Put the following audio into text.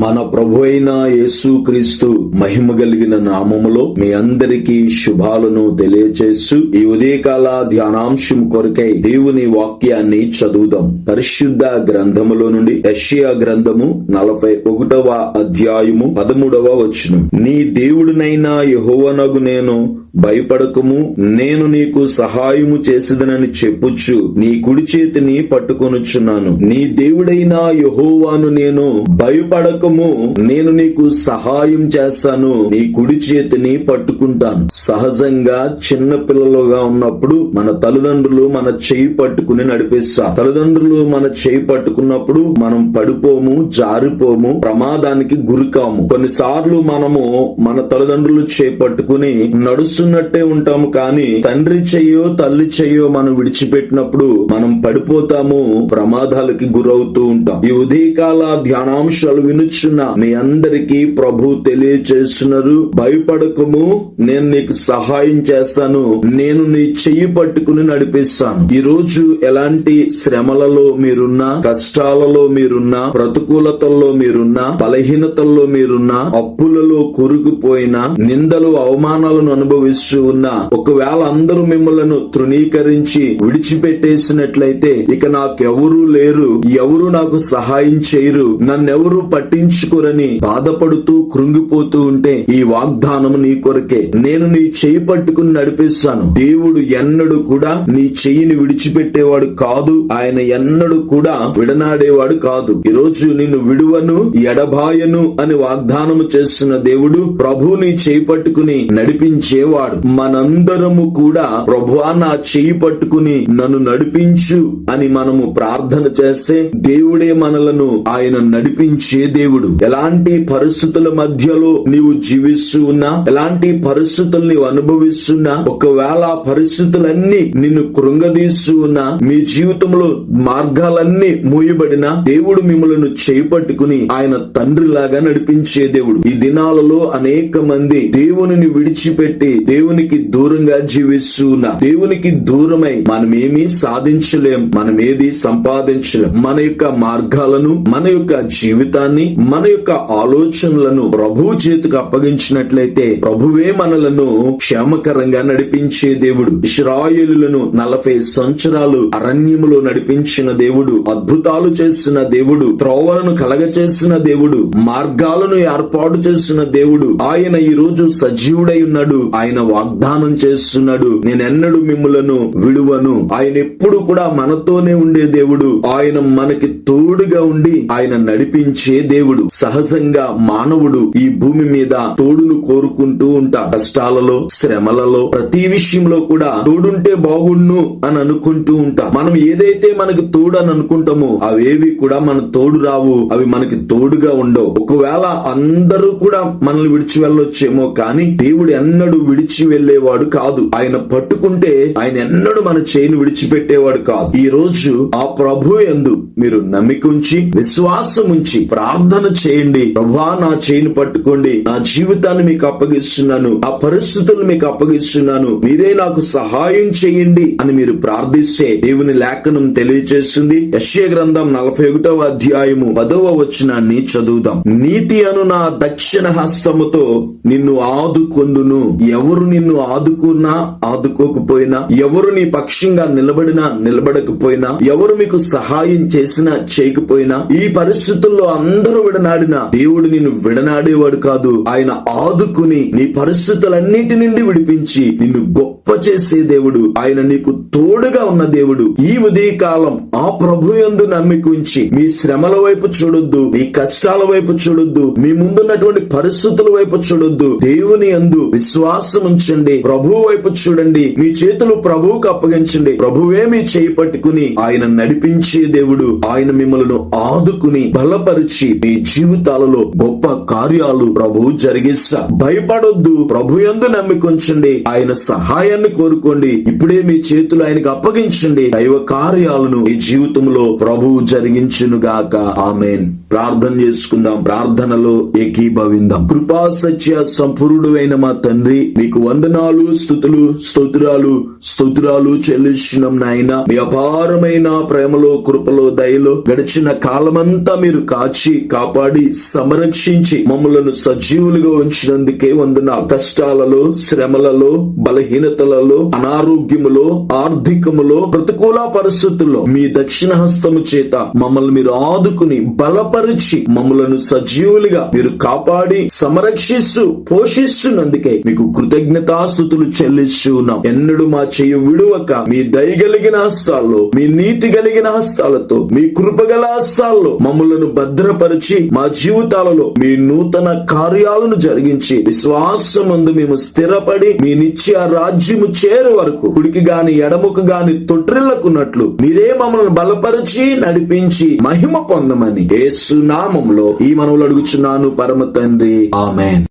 మన ప్రభు అయిన యేసుక్రీస్తు మహిమ కలిగిన నామములో మీ అందరికీ శుభాలను తెలియచేస్తూ ఈ ఉదయకాల ధ్యానాంశం కొరకై దేవుని వాక్యాన్ని చదువుదాం. పరిశుద్ధ గ్రంథములో నుండి యషియా గ్రంథము నలభై ఒకటవ అధ్యాయము పదమూడవ వచనం. నీ దేవుడినైనా యహోవనగు నేను భయపడకము నేను నీకు సహాయము చేసేదనని చెప్పుచ్చు నీ కుడి చేతిని పట్టుకొనుచున్నాను. నీ దేవుడైన యహోవాను నేను భయపడకము నేను నీకు సహాయం చేస్తాను. నీ కుడి చేతిని పట్టుకుంటాను. సహజంగా చిన్న పిల్లలుగా ఉన్నప్పుడు మన తల్లిదండ్రులు మన చేయి పట్టుకుని నడిపిస్తారు. తల్లిదండ్రులు మన చేయి పట్టుకున్నప్పుడు మనం పడిపోము జారిపోము ప్రమాదానికి గురికాము. కొన్నిసార్లు మనము మన తల్లిదండ్రులు చేయి పట్టుకుని నడుస్తున్నట్టే ఉంటాము కానీ తండ్రి చెయ్యో తల్లి చెయ్యో మనం విడిచిపెట్టినప్పుడు మనం పడిపోతాము ప్రమాదాలకి గురవుతూ ఉంటాం. ఈ ఉదయకాల ధ్యానాంశాలు వినుచున్న మీ అందరికీ ప్రభు తెలియచేస్తున్నారు భయపడకము. నేను నీకు సహాయం చేస్తాను. నేను నీ చెయ్యి పట్టుకుని నడిపిస్తాను. ఈ రోజు ఎలాంటి శ్రమలలో మీరున్నా కష్టాలలో మీరున్నా ప్రతికూలతల్లో మీరున్నా బలహీనతల్లో మీరున్నా అప్పులలో కూరుకుపోయినా నిందలు అవమానాలను అనుభవిస్తూ ఉన్నా ఒకవేళ అందరూ మిమ్మల్ని తృణీకరించి విడిచిపెట్టేసినట్లయితే ఇక నాకెవరూ లేరు. ఎవరు నాకు సహాయం చేయరు. నన్నెవరు పట్టించుకోరని బాధపడుతూ కృంగిపోతూ ఉంటే ఈ వాగ్దానం నీ కొరకే. నేను నీ చేయి పట్టుకుని నడిపిస్తాను. దేవుడు ఎన్నడు కూడా నీ చెయ్యిని విడిచిపెట్టేవాడు కాదు. ఆయన ఎన్నడు కూడా విడనాడేవాడు కాదు. ఈ రోజు నిన్ను విడువను ఎడబాయను అని వాగ్దానము చేస్తున్న దేవుడు ప్రభుని చేయి పట్టుకుని నడిపించేవాడు. మనందరము కూడా ప్రభువా నా చేయి పట్టుకుని నన్ను నడిపించు అని మనము ప్రార్థన చేస్తే దేవుడే మనలను ఆయన నడిపించే దేవుడు. ఎలాంటి పరిస్థితుల మధ్యలో నీవు జీవిస్తూ ఉన్నా ఎలాంటి పరిస్థితులు నీవు అనుభవిస్తున్నా ఒకవేళ పరిస్థితులన్నీ నిన్ను కృంగదీస్తూ ఉన్నా మీ జీవితంలో మార్గాలన్నీ మూయబడిన దేవుడు మిమ్మలను చేపట్టుకుని ఆయన తండ్రిలాగా నడిపించే దేవుడు. ఈ దినాలలో అనేక మంది దేవునిని విడిచిపెట్టి దేవునికి దూరంగా జీవిస్తూ ఉన్నా దేవునికి దూరమై మనమేమీ సాధించలేం మనమేది సంపాదించలేం. మన యొక్క మార్గాలను మన యొక్క జీవితాన్ని మన యొక్క ఆలోచనలను ప్రభు చేతికి అప్పగించినట్లయితే ప్రభువే మనలను క్షేమకరంగా నడిపించే దేవుడు. ఇస్రాయేలులను నలభై సంవత్సరాలు అరణ్యములో నడిపించిన దేవుడు. అద్భుతాలు చేసిన దేవుడు. త్రోవలను కలగచేసిన దేవుడు. మార్గాలను ఏర్పాటు చేసిన దేవుడు. ఆయన ఈ రోజు సజీవుడై ఉన్నాడు. ఆయన వాగ్దానం చేస్తున్నాడు. నేనెన్నడు మిమ్ములను విడువను. ఆయన ఎప్పుడు కూడా మనతోనే ఉండే దేవుడు. ఆయన మనకి తోడుగా ఉండి ఆయన నడిపించే దేవుడు. సహజంగా మానవుడు ఈ భూమి మీద తోడును కోరుకుంటూ ఉంటా కష్టాలలో శ్రమలలో ప్రతి విషయంలో కూడా తోడుంటే బాగుండు అని అనుకుంటూ ఉంటా మనం ఏదైతే మనకి తోడు అని అనుకుంటామో అవేవి కూడా మన తోడు రావు. అవి మనకి తోడుగా ఉండవు. ఒకవేళ అందరూ కూడా మనల్ని విడిచి వెళ్ళొచ్చేమో కానీ దేవుడు ఎన్నడూ విడిచి వెళ్ళేవాడు కాదు. ఆయన పట్టుకుంటే ఆయన ఎన్నడూ మన చేయిని విడిచిపెట్టేవాడు కాదు. ఈ రోజు ఆ ప్రభు ఎందు మీరు నమ్మికుంచి విశ్వాసం ఉంచి ప్రార్థన ప్రార్థన చేయండి. ప్రభా నా చేయిని పట్టుకోండి. నా జీవితాన్ని మీకు అప్పగిస్తున్నాను. ఆ పరిస్థితులు మీకు అప్పగిస్తున్నాను. మీరే నాకు సహాయం చేయండి అని మీరు ప్రార్థిస్తే దేవుని లేఖనం తెలియజేస్తుంది. యశ్య గ్రంథం నలభై ఒకటవ అధ్యాయము పదవ వచనాన్ని చదువుదాం. నీతి అను నా దక్షిణ హస్తముతో నిన్ను ఆదుకొందును. ఎవరు నిన్ను ఆదుకున్నా ఆదుకోకపోయినా ఎవరు నీ పక్షంగా నిలబడినా నిలబడకపోయినా ఎవరు మీకు సహాయం చేసినా చేయకపోయినా ఈ పరిస్థితుల్లో అందరూ విడనాడిన? దేవుడు నిన్ను విడనాడేవాడు కాదు. ఆయన ఆదుకుని నీ పరిస్థితులన్నిటి నుండి విడిపించి నిన్ను గొప్ప చేసే దేవుడు. ఆయన నీకు తోడుగా ఉన్న దేవుడు. ఈ ఉదయకాలం ఆ ప్రభు ఎందు నమ్మికుంచి మీ శ్రమల వైపు చూడొద్దు మీ కష్టాల వైపు చూడొద్దు మీ ముందున్నటువంటి పరిస్థితుల వైపు చూడొద్దు. దేవుని ఎందు విశ్వాసం ఉంచండి. ప్రభు వైపు చూడండి. మీ చేతులు ప్రభువుకు అప్పగించండి. ప్రభువే మీ చేయి పట్టుకుని ఆయన నడిపించే దేవుడు. ఆయన మిమ్మల్ని ఆదుకుని బలపరిచి మీ జీవితాలలో గొప్ప కార్యాలు ప్రభు జరిగిస్తా. భయపడొద్దు ప్రభు ఎందు నమ్మికొంచండి. ఆయన సహాయాన్ని కోరుకోండి. ఇప్పుడే మీ చేతులు ఆయనకు అప్పగించండి. దైవ కార్యాలను ఈ జీవితంలో ప్రభు జరిగించునుగాక. ఆమెన్. ప్రార్థన చేసుకుందాం. ప్రార్థనలో ఏకీభవిందాం. కృపా సత్య సంపూర్ణుడు అయిన మా తండ్రి మీకు వందనాలు స్థుతులు స్తోత్రాలు స్తోత్రాలు చెల్లిస్తున్నాం నాయన. మీ అపారమైన ప్రేమలో కృపలో దయలో గడిచిన కాలమంతా మీరు కాచి కాపాడి సంరక్షించి మమ్మలను సజీవులుగా ఉంచినందుకే వందన కష్టాలలో శ్రమలలో బలహీనతలలో అనారోగ్యములో ఆర్థికములో ప్రతికూల పరిస్థితుల్లో మీ దక్షిణ హస్తము చేత మమ్మల్ని మీరు ఆదుకుని బలపరిచి మమ్మలను సజీవులుగా మీరు కాపాడి సంరక్షిస్తూ పోషిస్తున్నందుకే మీకు కృతజ్ఞతాస్థుతులు చెల్లిస్తూ ఉన్నాం ఎన్నడూ మా చెయ్యి విడువక మీ దయగలిగిన హస్తాల్లో మీ నీతి కలిగిన హస్తాలతో మీ కృపగల హస్తాల్లో మమ్మలను భద్రపరిచి మా జీవితాలలో మీ నూతన కార్యాలను జరిగించి విశ్వాసమందు మేము స్థిరపడి మీ నిత్య రాజ్యము చేరు వరకు కుడికి గాని ఎడముకు గాని తొట్రిల్లకున్నట్లు మీరే మమ్మల్ని బలపరిచి నడిపించి మహిమ పొందమని యేసు నామంలో ఈ మనవులు అడుగుచున్నాను పరమ తండ్రి. ఆమెన్.